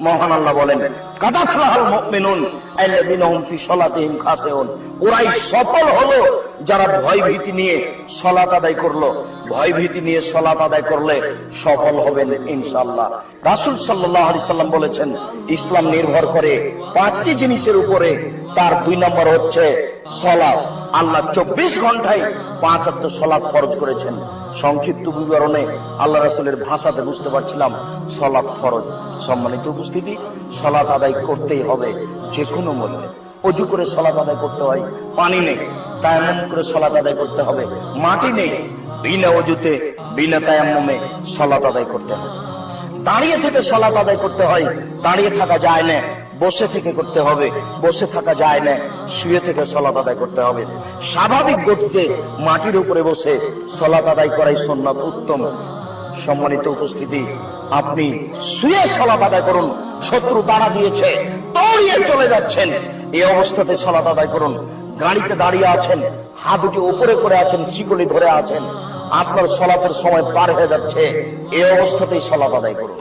মহান আল্লাহ বলেন কাদাফলাহাল মুমিনুন ফি খাশিউন ওরাই সফল হলো যারা ভয় ভীতি নিয়ে সলাত আদায় করল। নিয়ে সলাত আদায় করলে সফল হবেন ইনশাআল্লাহ। রাসূল সাল্লাল্লাহু আলাইহি সাল্লাম বলেছেন, ইসলাম নির্ভর করে পাঁচটি জিনিসের উপরে। তার দুই নম্বর হচ্ছে সলাৎ আল্লাহ চব্বিশ ঘন্টায় পাঁচ অক্ট সলাৎ ফরজ করেছেন। সংক্ষিপ্ত বিবরণে আল্লাহ রাসূলের ভাষাতে বুঝতে পারছিলাম সলাৎ ফরজ। সম্মানিত উপস্থিতি সলাৎ আদায় করতেই হবে যে কোনো মূল্যে। অজু করে সলাৎ আদায় করতে হয়, পানি নেই, তায়াম্মুম করে সলাৎ আদায় করতে হবে, মাটি নেই, বিনা অজুতে, বিনা তায়াম্মুমে সলাৎ আদায় করতে হবে দাঁড়িয়ে থেকে সলাৎ আদায় করতে হয়, দাঁড়িয়ে থাকা যায় না। বসে থেকে করতে হবে, বসে থাকা যায় না, শুয়ে থেকে সলাৎ আদায় করতে হবে। স্বাভাবিক গতিতে মাটির উপরে বসে সলাৎ আদায় করাই সন্ন্যত উত্তম। সম্মানিত উপস্থিতি, আপনি শুয়ে সলাৎ আদায় করুন, শত্রু তারা দিয়েছে, দৌড়িয়ে চলে যাচ্ছেন। এই অবস্থাতে সলাৎ আদায় করুন। গাড়িতে দাঁড়িয়ে আছেন হাত দুটি উপরে করে আছেন, শিকলি ধরে আছেন। আপনার সলাতের সময় পার হয়ে যাচ্ছে, এই অবস্থাতেই সলাৎ আদায় করুন।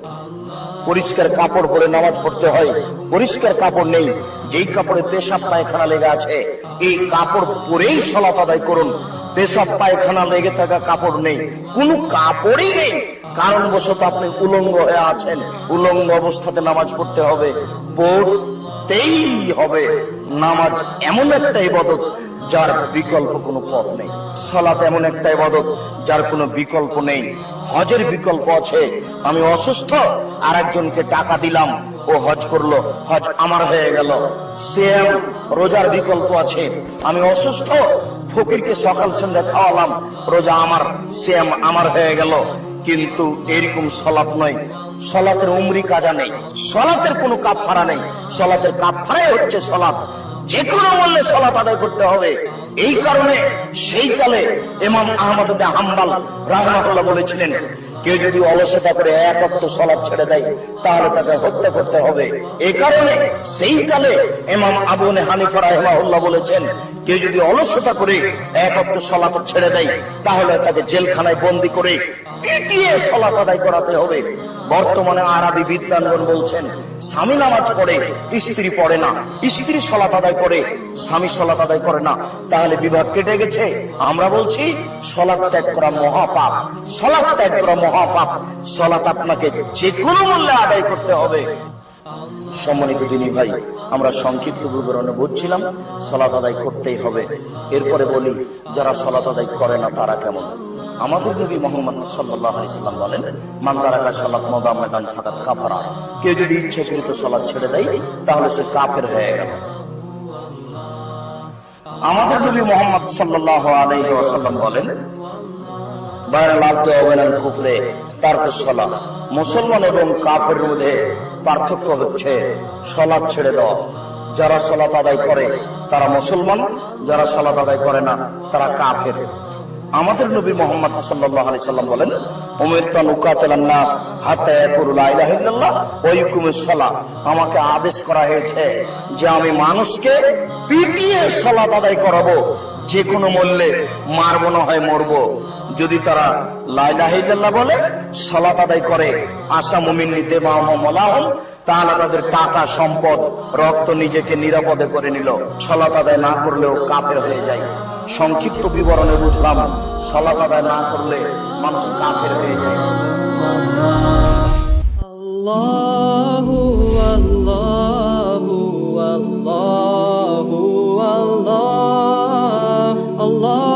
পরিষ্কার কাপড় পরে নামাজ পড়তে হয়। পরিষ্কার কাপড় নেই। যেই কাপড়ে পেশাব, পায়খানা লেগে আছে, এই কাপড় পরেই সলাত আদায় করুন। পেশাব, পায়খানা লেগে থাকা কাপড় নেই। কোনো কাপড়ই নেই। কারণবশত আপনি উলঙ্গ হয়ে আছেন। উলঙ্গ অবস্থাতে নামাজ পড়তে হবে। পড়তেই হবে। নামাজ এমন একটা ইবাদত যার বিকল্প কোনো পথ নেই। সালাত এমন একটা ইবাদত যার কোনো বিকল্প নেই। হজের বিকল্প আছে। আমি অসুস্থ আর একজনকে টাকা দিলাম। ও হজ করল। হজ আমার হয়ে গেল। সেম রোজার বিকল্প আছে। আমি অসুস্থ, ফকিরকে সকাল সন্ধ্যা খাওয়ালাম। রোজা আমার সেম আমার হয়ে গেল। কিন্তু এরকম সলাৎ নয়। সলাতের উমরি কাজা নেই। সলাতের কোনো কাপফারা নেই। সলাতের কাপফারাই হচ্ছে সলাৎ। যে কোনো মূল্যে সলাত আদায় করতে হবে। এই কারণে সেই কালে ইমাম আহমদ হাম্বাল রাহমাহুল্লাহ বলেছিলেন কেউ যদি অলসতা করে এক অক্ত সলাপ ছেড়ে দেয়, তাহলে তাকে হত্যা করতে হবে। এ কারণে সেই কালে এমাম আবু হানিফা রাহমাহুল্লাহ বলেছেন কেউ যদি অলসতা করে এক অক্ত সলাৎ ছেড়ে দেয়, তাহলে তাকে জেলখানায় বন্দি করে পিটিয়ে সলাৎ আদায় করাতে হবে। বর্তমানে আরবি বিদ্যানগণ বলছেন, স্বামী নামাজ পড়ে, স্ত্রী পড়ে না। স্ত্রী সলাত আদায় করে, স্বামী সলাত আদায় করে না। তাহলে বিভাগ কেটে গেছে। আমরা বলছি সলাৎ ত্যাগ করা মহাপাপ। সলাৎ ত্যাগ করা মহাপাপ। সলাৎ আপনাকে যে কোনো মূল্যে আদায় করতে হবে। সম্মানিত দিনী ভাই, আমরা সংক্ষিপ্ত বিবরণে বুঝছিলাম সলাত আদায় করতেই হবে। এরপরে বলি, যারা সলাত আদায় করে না, তারা কেমন? আমাদের নবী মোহাম্মদ সাল্লাহ সাল্লাম বলেন মান্দারাকা সালাত মদা ময়দান ফাঁকাত কাফারা। কেউ যদি ইচ্ছাকৃত সলাৎ ছেড়ে দেয়, তাহলে সে কাফের হয়ে গেল। আমাদের নবী মোহাম্মদ সাল্লাহ ওয়াসাল্লাম বলেন বাইরে আব্দে অবেনাল কুফরে তার সলা মুসলমান এবং কাফের মধ্যে পার্থক্য হচ্ছে, সলাৎ ছেড়ে দেওয়া যারা সলাত আদায় করে, তারা মুসলমান, যারা সলাত আদায় করে না, তারা কাফের। আমাদের নবী মোহাম্মদ সাল্লাল্লাহু আলাইহি সাল্লাম বলেন, উমির তানুকাতালান নাস হাত্তা ইয়াকুলু লা ইলাহা ইল্লাল্লাহ ওয়া ইকুমুস সালাহ আমাকে আদেশ করা হয়েছে যে আমি মানুষকে পিটিয়ে সালাত আদায় করাবো। যে কোনো মূল্যে মারবো না হয় মরবো। যদি তারা লাইলাহিল্লাহ বলে, সালাত আদায় করে, আশা মুমিন নিতে মাহমলাহন তাহলে তাদের টাকা, সম্পদ, রক্ত নিজেকে নিরাপদে করে নিল। সালাত আদায় না করলেও কাপের হয়ে যায়। সংক্ষিপ্ত বিবরণে বুঝলাম, সালাত আদায় না করলে মানুষ কাপের হয়ে যায়। Love.